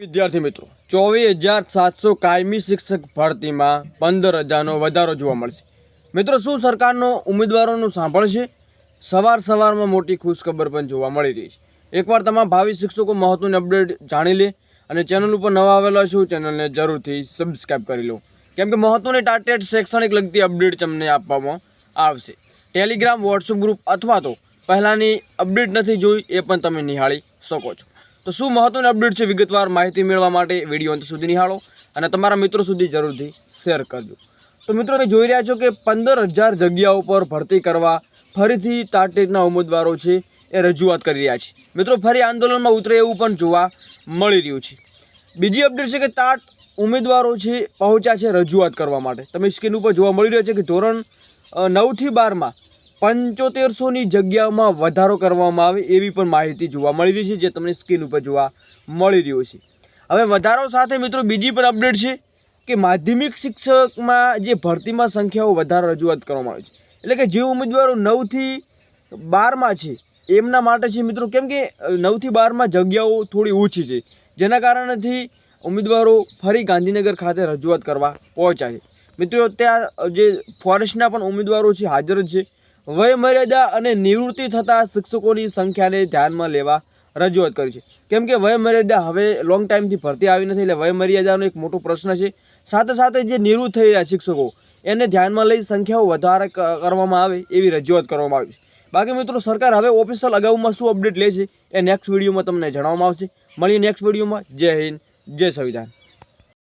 વિદ્યાર્થી મિત્રો, ચોવીસ હજાર સાતસો કાયમી શિક્ષક ભરતીમાં પંદર હજારનો વધારો જોવા મળશે. મિત્રો, શું સરકારનો ઉમેદવારોનું સાંભળશે? સવાર સવારમાં મોટી ખુશખબર પણ જોવા મળી રહી છે. એકવાર તમામ ભાવિ શિક્ષકો મહત્વની અપડેટ જાણી લે અને ચેનલ ઉપર નવા આવેલા છો, ચેનલને જરૂરથી સબસ્ક્રાઈબ કરી લો. કેમ કે મહત્વની ટાર્ગેટ શૈક્ષણિક લગતી અપડેટ તમને આપવામાં આવશે. ટેલિગ્રામ વોટ્સઅપ ગ્રુપ અથવા તો પહેલાંની અપડેટ નથી જોઈ એ પણ તમે નિહાળી શકો છો. તો શું મહત્ત્વની અપડેટ છે વિગતવાર માહિતી મેળવવા માટે વીડિયો અંત સુધી નિહાળો અને તમારા મિત્રો સુધી જરૂરથી શેર કરજો. તો મિત્રો તમે જોઈ રહ્યા છો કે પંદર હજાર જગ્યાઓ પર ભરતી કરવા ફરીથી ટાટેટના ઉમેદવારો છે એ રજૂઆત કરી રહ્યા છે. મિત્રો ફરી આંદોલનમાં ઉતરે એવું પણ જોવા મળી રહ્યું છે. બીજી અપડેટ છે કે ટાટ ઉમેદવારો છે પહોંચ્યા છે રજૂઆત કરવા માટે. તમે સ્ક્રીન ઉપર જોવા મળી રહ્યો છે કે ધોરણ નવથી બારમાં પંચોતેરસોની જગ્યાઓમાં વધારો કરવામાં આવે એવી પણ માહિતી જોવા મળી રહી છે, જે તમને સ્ક્રીન ઉપર જોવા મળી રહ્યું છે. હવે વધારો સાથે મિત્રો બીજી પણ અપડેટ છે કે માધ્યમિક શિક્ષકમાં જે ભરતીમાં સંખ્યાઓ વધારે રજૂઆત કરવામાં આવે છે. એટલે કે જે ઉમેદવારો નવથી બારમાં છે, એમના માટે છે મિત્રો કેમ કે નવથી બારમાં જગ્યાઓ થોડી ઓછી છે, જેના કારણેથી ઉમેદવારો ફરી ગાંધીનગર ખાતે રજૂઆત કરવા પહોંચ્યા છે. મિત્રો ત્યાં જે ફોરેસ્ટના પણ ઉમેદવારો છે, હાજર જ છે. વય મર્યાદા અને નિવૃત્તિ થતા શિક્ષકોની સંખ્યાને ધ્યાનમાં લેવા રજૂઆત કરી છે. કેમ કે વય મર્યાદા હવે લોંગ ટાઈમથી ભરતી આવી નથી એટલે વય મર્યાદાનો એક મોટો પ્રશ્ન છે. સાથે સાથે જે નિવૃત્ત થઈ રહ્યા શિક્ષકો, એને ધ્યાનમાં લઈ સંખ્યાઓ વધારે કરવામાં આવે એવી રજૂઆત કરવામાં આવી છે. બાકી મિત્રો, સરકાર હવે ઓફિશિયલ અગાઉમાં શું અપડેટ લે છે એ નેક્સ્ટ વિડીયોમાં તમને જણાવવામાં આવશે. મળીએ નેક્સ્ટ વિડીયોમાં જય હિન્દ, જય સંવિધાન.